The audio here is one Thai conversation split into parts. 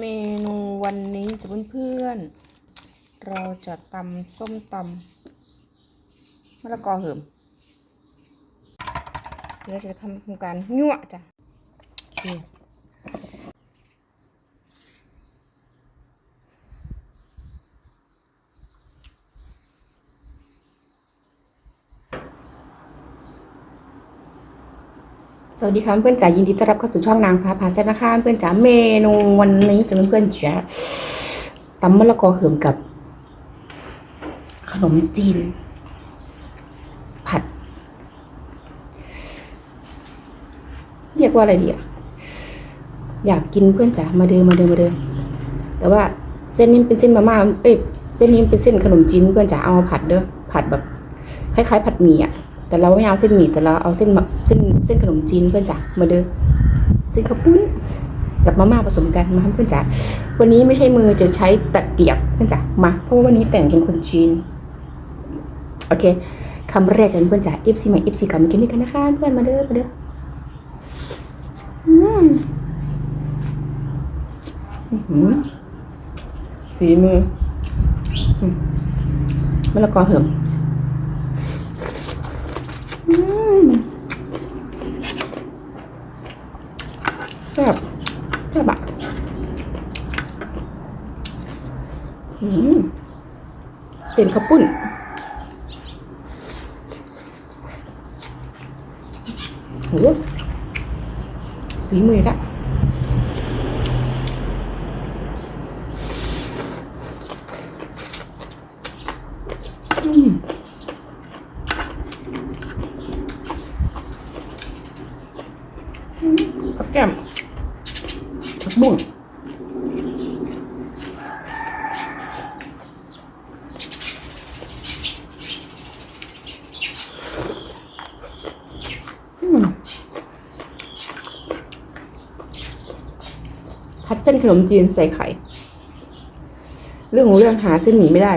เมนูวันนี้จะเพื่อนๆ เราจะตำส้มตำมะละกอเหิมเดี๋ยวเราจะทำการยั่วจ้ะโอเค สวัสดีค่ะเพื่อนจ๋ายินดีต้อนรับเข้าสู่ช่องนางฟ้าพาแซ่บนะคะเพื่อนจ๋าเมนูวันนี้จะเป็นเพื่อนจ๋าตำมะละกอเหิมกับ ขนมจีน ผัด เรียกว่าอะไรดีอะอยากกินเพื่อนจ๋ามาเดินมาเดินมาเดินแต่ว่าเส้นนี้เป็นเส้นมาม่าเอ้ยเส้นนี้เป็นเส้นขนมจีนเพื่อนจ๋าเอามาผัดเด้อผัดแบบคล้ายๆ ผัดหมี่อะ แต่เราไม่เอาเส้นหมี่แต่เราเอาเส้นเส้นเส้นขนมจีนเพื่อนจ๋ามาเด้อเส้นข้าวปุ้นกับมาม่าผสมกันมาเพื่อนจ๋าวันนี้ไม่ใช่มือจะใช้ตะเกียบเพื่อนจ๋ามาเพราะว่าวันนี้แต่งเป็นคนจีนโอเคคำแรกจะเป็นเพื่อนจ๋า FC ใหม่ FC เก่ามากินด้วยกันนะคะเพื่อนมาเด้อมาเด้ออื้มอื้มสีมือมะละกอเหิม แซ่บแซ่บอะเส้นข้าวปุ้นโหฝีมือละ กับแก้มผักบุ้งอืมพัดเส้นขนมจีนใส่ไข่ เรื่องของเรื่องหาเส้นหมี่ไม่ได้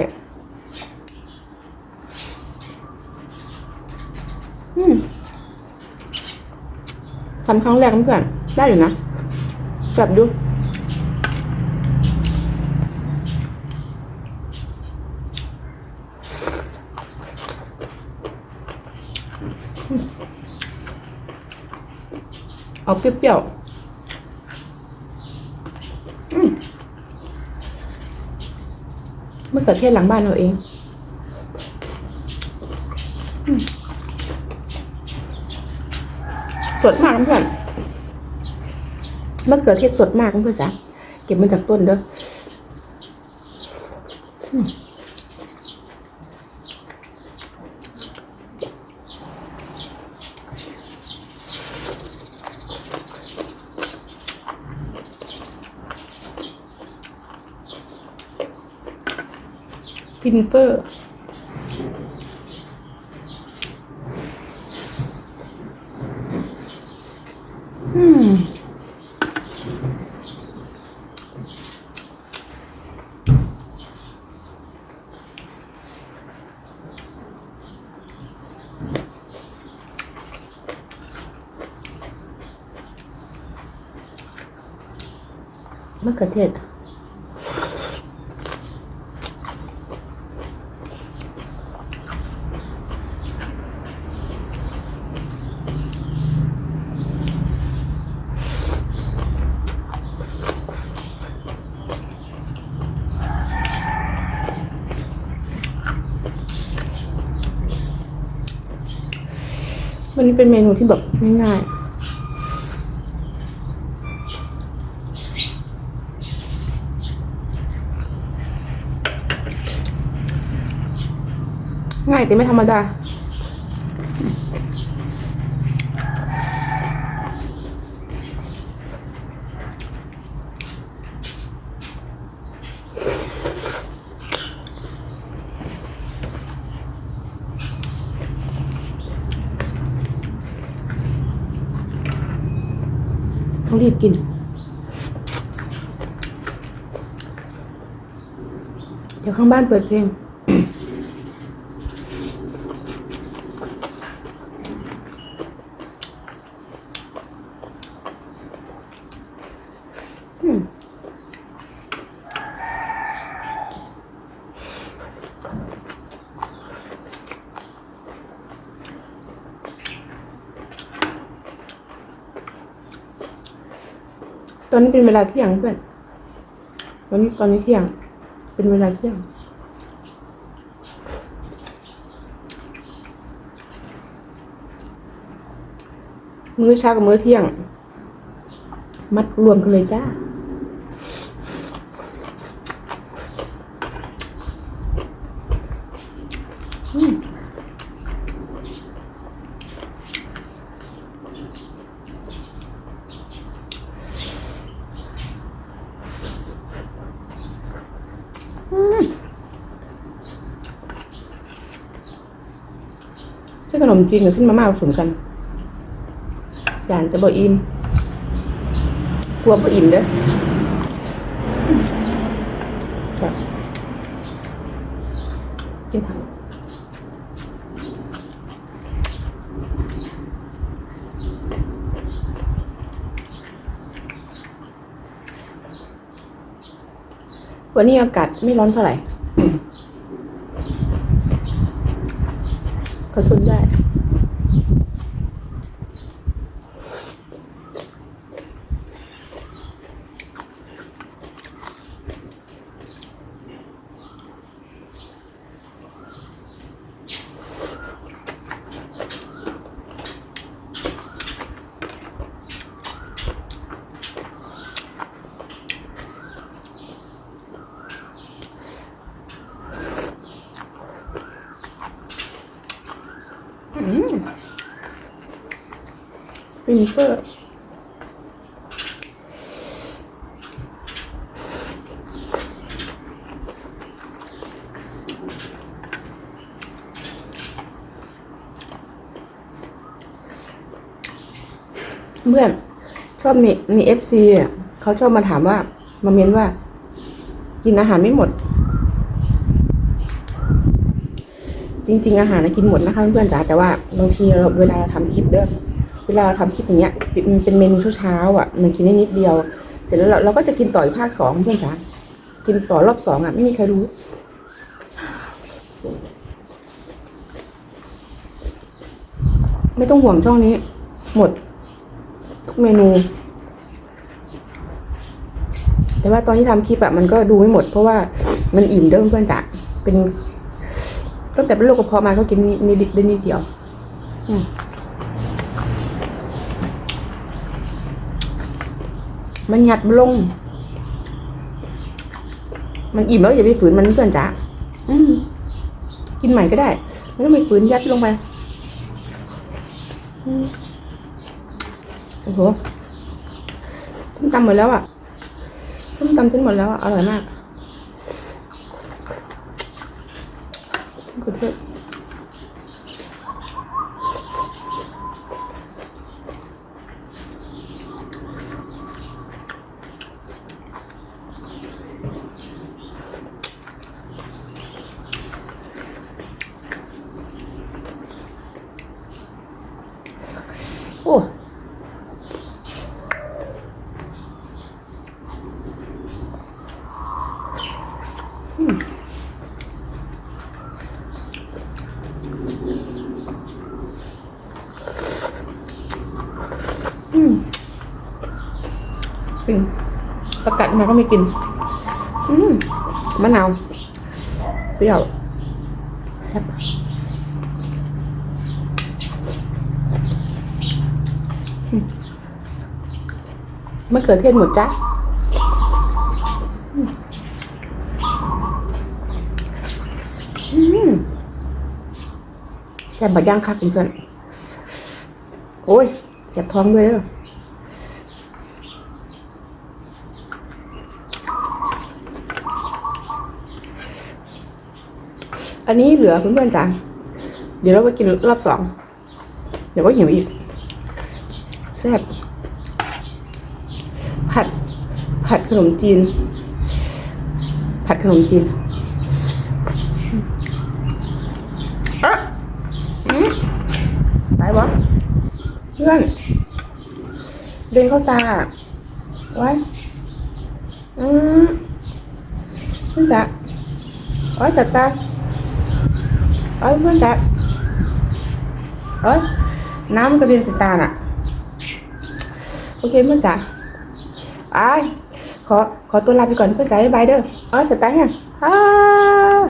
ทำครั้งแรกเพื่อนได้อยู่นะจับดูเอาเปรี้ยวๆมะเขือเทศหลังบ้านเราเองอืม สดมากเพื่อนมะเขือเทศสดมากเพื่อนจ๋าเก็บมาจากต้นเด้อฟินเฟอร์ อืม มะเขือเทศวันเป็นเมนูที่แบบง่ายๆ ง่ายแต่ไม่ธรรมดา ต้องรีบกินเดี๋ยวข้างบ้านเปิดเพลง อนนี้เป็นเวลาเที่ยงเพื่อนตอนนี้ตอนนี้เที่ยง เป็นเวลาเที่ยงมื้อเช้ากับมื้อเที่ยง มัดรวมกันเลยจ้า เส้นขนมจีนกับเส้นมาม่าผสมกันอย่างจะบ่อิ่มกลัวบ่อิ่มเด้อครับกินผักวันนี้อากาศไม่ร้อนเท่าไหร่ ก็ทนินเฟอร์เพื่อนชอบมีมีเอฟซีเขาชอบมาถามว่า มาเม้นว่า กินอาหารไม่หมด จริง ๆ อาหารนะกินหมดนะคะเพื่อนๆจ๋าแต่ว่าบางทีเราเวลาเราทำคลิปเด้อ เวลาเราทำคลิปอย่างเงี้ยมันเป็นเมนูเช้าๆอะมันกินได้นิดเดียว เสร็จแล้วเราเราก็จะกินต่ออีกภาคสองเพื่อนจ๋ากินต่อรอบสองอะไม่มีใครรู้ไม่ต้องห่วงช่องนี้ หมด ทุกเมนู แต่ว่าตอนที่ทำคลิปอะมันก็ดูไม่หมด เพราะว่ามันอิ่มเด้อเพื่อนจ๋าเป็นตั้งแต่เป็นโรคกระเพาะมาก็กินนิดได้นิดเดียว อืม มันหยัดมันลง มันอิ่มแล้วอย่าไปฝืนมันเพื่อนจ๋าอืมกินใหม่ก็ได้ ไม่ต้องไปฝืนยัดลงไปอืมโอ้โหส้มตำหมดแล้วอะส้มตำจนหมดแล้วอะอร่อยมากขอโทษ กัดมาก็ไม่กิน อืมมะนาวเปรี้ยวแซ่บอืมมะเขือเทศหมดจ้ะอืมอืมแซ่บบัดย่างค่ะเพื่อนๆโอ้ยเสียบท้องด้วยเด้อ อันนี้เหลือเพื่อนๆจ้ะเดี๋ยวเราไปกินรอบสอง เดี๋ยวก็หิวอีกแซ่บผัด ผัดขนมจีน ผัดขนมจีนอะอืมตายวะเพื่อน เดินเข้าตาไว้อืมเพื่อนจ๋าโอ้สัตว์ตา เอ้ยเพื่อนจ๋าเอ้ยน้ำมันกระเด็นใส่ตาน่ะ โอเคเพื่อนจ๋าออ้ยขอขอตัวลาไปก่อนเพื่อนจ๋าบายเด้อเอ้ยสตาร์ฮะอ้าย